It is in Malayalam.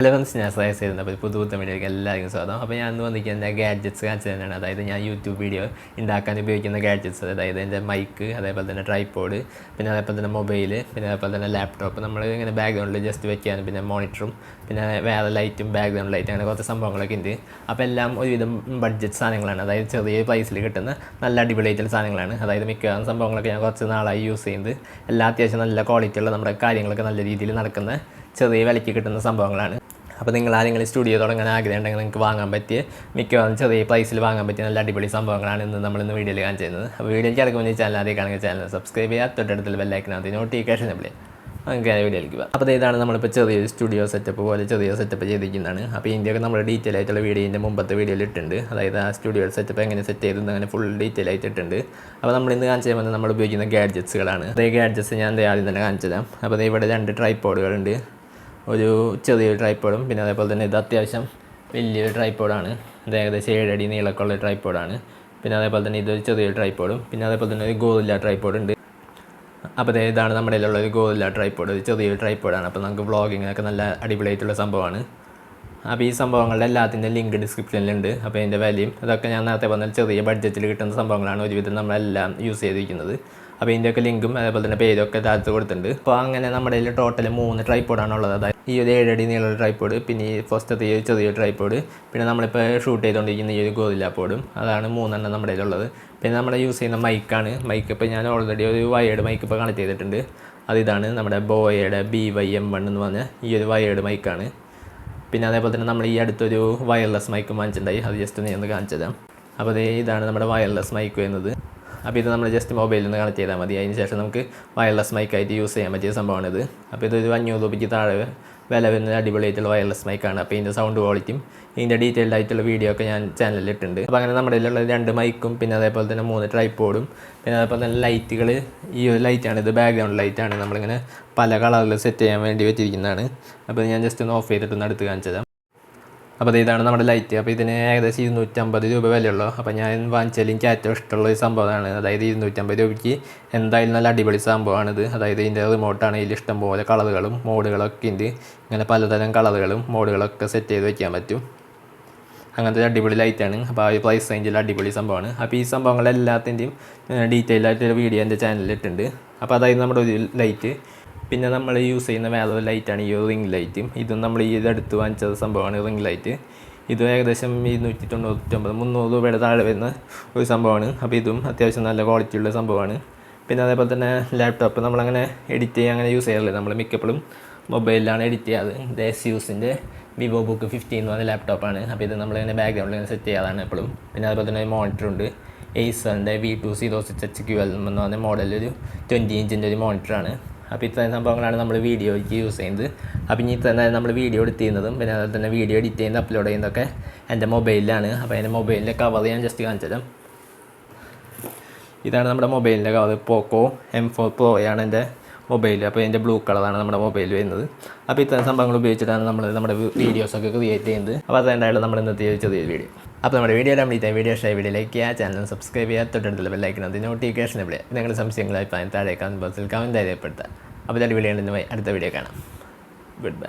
ഫ്രണ്ട്സ് ഞാൻ സഹായ ചെയ്യുന്നത് അപ്പോൾ പുതു പുത്തൻ വീഡിയോയ്ക്ക് എല്ലാവർക്കും സ്വാഗതം. അപ്പോൾ ഞാൻ അന്ന് വന്നിരിക്കുന്ന ഗാഡ്ജറ്റ്സ് കാണിച്ചു തന്നെയാണ്. അതായത് ഞാൻ യൂട്യൂബ് വീഡിയോ ഉണ്ടാക്കാൻ ഉപയോഗിക്കുന്ന ഗാഡ്ജറ്റ്സ് അതായത് എന്റെ മൈക്ക് അതേപോലെ തന്നെ ട്രൈപോഡ് പിന്നെ അതേപോലെ തന്നെ മൊബൈൽ പിന്നെ അതേപോലെ തന്നെ ലാപ്ടോപ്പ് നമ്മൾ ഇങ്ങനെ ബാക്ക്ഗ്രൗണ്ടിൽ ജസ്റ്റ് വെക്കാനും പിന്നെ മോണിറ്ററും പിന്നെ വേറെ ലൈറ്റും ബാക്ക്ഗ്രൗണ്ട് ലൈറ്റും അങ്ങനെ കുറച്ച് സംഭവങ്ങളൊക്കെ ഉണ്ട് അപ്പോൾ എല്ലാം ഒരുവിധം ബഡ്ജറ്റ് സാധനങ്ങളാണ്. അതായത് ചെറിയ പ്രൈസിൽ കിട്ടുന്ന നല്ല അടിപൊളിയായിട്ടുള്ള സാധനങ്ങളാണ്. അതായത് മിക്കവാറും സംഭവങ്ങളൊക്കെ ഞാൻ കുറച്ച് നാളായി യൂസ് ചെയ്യുന്നത്. എല്ലാ അത്യാവശ്യം നല്ല ക്വാളിറ്റിയുള്ള നമ്മുടെ കാര്യങ്ങളൊക്കെ നല്ല രീതിയിൽ നടക്കുന്ന ചെറിയ വിലയ്ക്ക് കിട്ടുന്ന സംഭവങ്ങളാണ്. അപ്പോൾ നിങ്ങൾ ആരെങ്കിലും സ്റ്റുഡിയോ തുടങ്ങാൻ ആഗ്രഹം ഉണ്ടെങ്കിൽ നിങ്ങൾക്ക് വാങ്ങാൻ പറ്റിയ മിക്കവാറും ചെറിയ പ്രൈസിൽ വാങ്ങാൻ പറ്റിയ നല്ല അടിപൊളി സംഭവങ്ങളാണ് ഇന്ന് നമ്മൾ ഇന്ന് വീഡിയോയിൽ കാണിച്ചിരുന്നത് അപ്പോൾ വീഡിയോയ്ക്ക് ഇറക്കുമ്പോൾ ചാനൽ ആദ്യം കാണുന്ന ചാനൽ സബ്സ്ക്രൈബ് ചെയ്യുക തൊട്ടടുത്തുള്ള ബെല്ലൈക്കിനകത്ത് നോട്ടിഫിക്കേഷൻ നമുക്ക് വീഡിയോയിലേക്ക് പോകാം. അപ്പോൾ ഇതാണ് നമ്മളിപ്പോൾ ചെറിയൊരു സ്റ്റുഡിയോ സെറ്റപ്പ് പോലെ ചെറിയ സെറ്റപ്പ് ചെയ്തിരിക്കുന്നതാണ്. അപ്പോൾ ഇതിന്റെയൊക്കെ നമ്മൾ ഡീറ്റെയിൽ ആയിട്ടുള്ള വീഡിയോന്റെ മുമ്പത്തെ വീഡിയോയിൽ ഇട്ടിട്ടുണ്ട്. അതായത് ആ സ്റ്റുഡിയോ സെറ്റപ്പ് എങ്ങനെ സെറ്റ് ചെയ്തത് അങ്ങനെ ഫുൾ ഡീറ്റെയിൽ ആയിട്ട് അപ്പോൾ നമ്മൾ ഇന്ന് കാണിച്ചു തരുമ്പോൾ നമ്മൾ ഉപയോഗിക്കുന്ന ഗാഡ്ജറ്റ്സുകളാണ് അതേ ഗാഡ്ജറ്റ്സ് ഞാൻ ആദ്യം തന്നെ കാണിച്ചു തരാം. അപ്പോൾ ഇവിടെ രണ്ട് ട്രൈപ്പോഡുകളുണ്ട് ഒരു ചെറിയൊരു ട്രൈപ്പോഡും പിന്നെ അതേപോലെ തന്നെ ഇത് അത്യാവശ്യം വലിയൊരു ട്രൈപ്പോഡാണ് ഇത് ഏകദേശം ഏഴടി നീളക്കുള്ള ട്രൈപ്പോഡാണ് പിന്നെ അതേപോലെ തന്നെ ഇതൊരു ചെറിയൊരു ട്രൈപ്പോഡും പിന്നെ അതേപോലെ തന്നെ ഒരു ഗോറില്ല ട്രൈപ്പോഡ് ഉണ്ട്. അപ്പോൾ ദേ ഇതാണ് നമ്മുടെ കയ്യിലുള്ള ഒരു ഗോറില്ല ട്രൈപ്പോഡ് ഒരു ചെറിയൊരു ട്രൈപ്പോഡാണ് അപ്പോൾ നമുക്ക് വ്ളോഗിങ്ങിനൊക്കെ നല്ല അടിപൊളിയായിട്ടുള്ള സംഭവമാണ്. അപ്പോൾ ഈ സംഭവങ്ങളുടെ എല്ലാത്തിന്റെ ലിങ്ക് ഡിസ്ക്രിപ്ഷനിലുണ്ട് അപ്പോൾ ഇതിന്റെ വിലയും അതൊക്കെ ഞാൻ നേരത്തെ പറഞ്ഞാൽ ചെറിയ ബഡ്ജറ്റിൽ കിട്ടുന്ന സംഭവങ്ങളാണ് ഒരുവിധം നമ്മളെല്ലാം യൂസ് ചെയ്തിരിക്കുന്നത്. അപ്പോൾ ഇതിന്റെയൊക്കെ ലിങ്കും അതേപോലെ തന്നെ പേരൊക്കെ താഴത്ത് കൊടുത്തിട്ടുണ്ട്. അപ്പോൾ അങ്ങനെ നമ്മുടെ കയ്യിൽ ടോട്ടൽ മൂന്ന് ട്രൈപ്പോഡാണ് ഉള്ളത്. അതായത് ഈ ഒരു ഏഴടി നീളമുള്ള ട്രൈപ്പോഡ് പിന്നെ ഈ ഫസ്റ്റത്തെ ഈ ഒരു ചെറിയ ട്രൈപ്പോഡ് പിന്നെ നമ്മളിപ്പോൾ ഷൂട്ട് ചെയ്തുകൊണ്ടിരിക്കുന്ന ഈ ഒരു ഗോതില പോഡും അതാണ് മൂന്നെണ്ണം നമ്മുടെ കയ്യിലുള്ളത് പിന്നെ നമ്മൾ യൂസ് ചെയ്യുന്ന മൈക്കാണ് മൈക്ക് ഇപ്പോൾ ഞാൻ ഓൾറെഡി ഒരു വയേർഡ് മൈക്ക് ഇപ്പോൾ കണക്ട് ചെയ്തിട്ടുണ്ട്. അതിതാണ് നമ്മുടെ ബോയയുടെ ബി വൈ എം വൺ എന്ന് പറഞ്ഞ ഈ ഒരു വയേർഡ് മൈക്കാണ് പിന്നെ അതേപോലെ തന്നെ നമ്മൾ ഈ അടുത്തൊരു വയർലെസ് മൈക്ക് വാങ്ങിച്ചിട്ടുണ്ടായി. അത് ജസ്റ്റ് ഒന്ന് കാണിച്ചു തരാം അപ്പോൾ ഇതാണ് നമ്മുടെ വയർലെസ് മൈക്ക് വരുന്നത്. അപ്പോൾ ഇത് നമ്മൾ ജസ്റ്റ് മൊബൈലിൽ നിന്ന് കണക്ട് ചെയ്താൽ മതി. അതിന് ശേഷം നമുക്ക് വയർലെസ് മൈക്കായിട്ട് യൂസ് ചെയ്യാൻ പറ്റിയ സംഭവമാണിത്. അപ്പോൾ ഇതൊരു അഞ്ഞൂറ് രൂപയ്ക്ക് താഴെ വില വരുന്ന അടിപൊളിയായിട്ടുള്ള വയർലെസ് മൈക്കാണ് അപ്പോൾ ഇതിന്റെ സൗണ്ട് ക്വാളിറ്റിയും ഇതിന്റെ ഡീറ്റെയിൽഡ് ആയിട്ടുള്ള വീഡിയോ ഒക്കെ ഞാൻ ചാനലിൽ ഇട്ടുണ്ട് അപ്പോൾ അങ്ങനെ നമ്മുടെ ഇതിലുള്ള രണ്ട് മൈക്കും പിന്നെ അതേപോലെ തന്നെ മൂന്ന് ട്രൈപ്പോഡും പിന്നെ അതേപോലെ തന്നെ ലൈറ്റുകൾ ഈ ഒരു ലൈറ്റാണ് ഇത് ബാക്ക്ഗ്രൗണ്ട് ലൈറ്റാണ് നമ്മളിങ്ങനെ പല കളറിൽ സെറ്റ് ചെയ്യാൻ വേണ്ടി വെച്ചിരിക്കുന്നതാണ്. അപ്പോൾ ഞാൻ ജസ്റ്റ് ഒന്ന് ഓഫ് ചെയ്തിട്ടൊന്ന് അടുത്ത് കാണിച്ചതാണ് അപ്പോൾ ഇതാണ് നമ്മുടെ ലൈറ്റ് അപ്പോൾ ഇതിന് ഏകദേശം ഇരുന്നൂറ്റമ്പത് രൂപ വിലയുള്ളൂ. അപ്പോൾ ഞാൻ വാങ്ങിച്ചാൽ എനിക്ക് ഏറ്റവും ഇഷ്ടമുള്ള ഒരു സംഭവമാണ്. അതായത് ഇരുന്നൂറ്റമ്പത് രൂപയ്ക്ക് എന്തായാലും നല്ല അടിപൊളി സംഭവമാണിത്. അതായത് ഇതിന്റെ റിമോട്ടാണ് ഇതിൽ ഇഷ്ടംപോലെ കളറുകളും മോഡുകളൊക്കെ ഉണ്ട്. ഇങ്ങനെ പലതരം കളറുകളും മോഡുകളൊക്കെ സെറ്റ് ചെയ്ത് വയ്ക്കാൻ പറ്റും. അങ്ങനത്തെ ഒരു അടിപൊളി ലൈറ്റാണ് അപ്പോൾ ആ ഒരു പ്രൈസ് റേഞ്ചിൽ അടിപൊളി സംഭവമാണ്. അപ്പോൾ ഈ സംഭവങ്ങളെല്ലാത്തിന്റെയും ഡീറ്റെയിൽ ആയിട്ടൊരു വീഡിയോ എന്റെ ചാനലിൽ ഇട്ടുണ്ട് അപ്പോൾ അതായത് നമ്മുടെ ഒരു ലൈറ്റ് പിന്നെ നമ്മൾ യൂസ് ചെയ്യുന്ന വേറൊരു ലൈറ്റാണ് ഈ റിംഗ് ലൈറ്റ് ഇതും നമ്മൾ ഈ അടുത്ത് വാങ്ങിച്ചത് സംഭവമാണ് റിംഗ് ലൈറ്റ് ഇതും ഏകദേശം ഇരുന്നൂറ്റി തൊണ്ണൂറ്റൊമ്പത് മുന്നൂറ് രൂപയുടെ താഴെ വരുന്ന ഒരു സംഭവമാണ്. അപ്പോൾ ഇതും അത്യാവശ്യം നല്ല ക്വാളിറ്റിയുള്ള സംഭവമാണ്. പിന്നെ അതേപോലെ തന്നെ ലാപ്ടോപ്പ് നമ്മളങ്ങനെ എഡിറ്റ് ചെയ്യാൻ അങ്ങനെ യൂസ് ചെയ്യാറില്ല. നമ്മൾ മിക്കപ്പോഴും മൊബൈലിലാണ് എഡിറ്റ് ചെയ്യാറ്. എസ് യൂസിന്റെ വിവോ ബുക്ക് ഫിഫ്റ്റീൻ എന്ന് പറഞ്ഞ ലാപ്ടോപ്പാണ് അപ്പോൾ ഇത് നമ്മളിങ്ങനെ ബാക്ക്ഗ്രൗണ്ടിൽ ഇങ്ങനെ സെറ്റ് ചെയ്യാറാണ് എപ്പോഴും. പിന്നെ അതുപോലെ തന്നെ മോണിറ്ററുണ്ട് എയ്സറിന്റെ V two zero six H Q L എന്ന് പറഞ്ഞ മോഡൽ ഒരു ട്വന്റി ഇഞ്ചിന്റെ ഒരു മോണിറ്ററാണ് അപ്പോൾ ഇത്രയും സംഭവങ്ങളാണ് നമ്മൾ വീഡിയോയ്ക്ക് യൂസ് ചെയ്യുന്നത്. അപ്പോൾ ഇനി ഇത്ര നമ്മൾ വീഡിയോ എഡിറ്റ് ചെയ്യുന്നതും പിന്നെ അതുപോലെ തന്നെ വീഡിയോ എഡിറ്റ് ചെയ്യുന്നത് അപ്ലോഡ് ചെയ്യുന്നതൊക്കെ എന്റെ മൊബൈലിലാണ് അപ്പോൾ എന്റെ മൊബൈലിന്റെ കവർ ഞാൻ ജസ്റ്റ് കാണിച്ചുതരാം ഇതാണ് നമ്മുടെ മൊബൈലിന്റെ കവർ പോക്കോ എം ഫോർ പ്രോയാണ് എന്റെ മൊബൈൽ അപ്പോൾ എന്റെ ബ്ലൂ കളറാണ് നമ്മുടെ മൊബൈൽ വരുന്നത്. അപ്പോൾ ഇത്തരം സംഭവങ്ങൾ ഉപയോഗിച്ചിട്ടാണ് നമ്മൾ നമ്മുടെ വീഡിയോസൊക്കെ ക്രിയേറ്റ് ചെയ്യുന്നത്. അപ്പോൾ അതുകൊണ്ടായാലും നമ്മൾ ഇന്നത്തെ ചെറിയൊരു ചെറിയ വീഡിയോ അപ്പോൾ നമ്മുടെ video complete video share video like ചെയ്യുക ചാനൽ സബ്സ്ക്രൈബ് ചെയ്യുക തൊട്ടടുത്തുള്ള ബെല്ലൈക്കിനകത്ത് നോട്ടിഫിക്കേഷൻ ഇവിടെ നിങ്ങളുടെ സംശയങ്ങളായി പറയാൻ താഴെ കമന്റ് ബോക്സിൽ കമന്റ് അറിയപ്പെടുത്തുക അപ്പോൾ തന്നെ വീഡിയോ അടുത്ത വീഡിയോ കാണാം. Good bye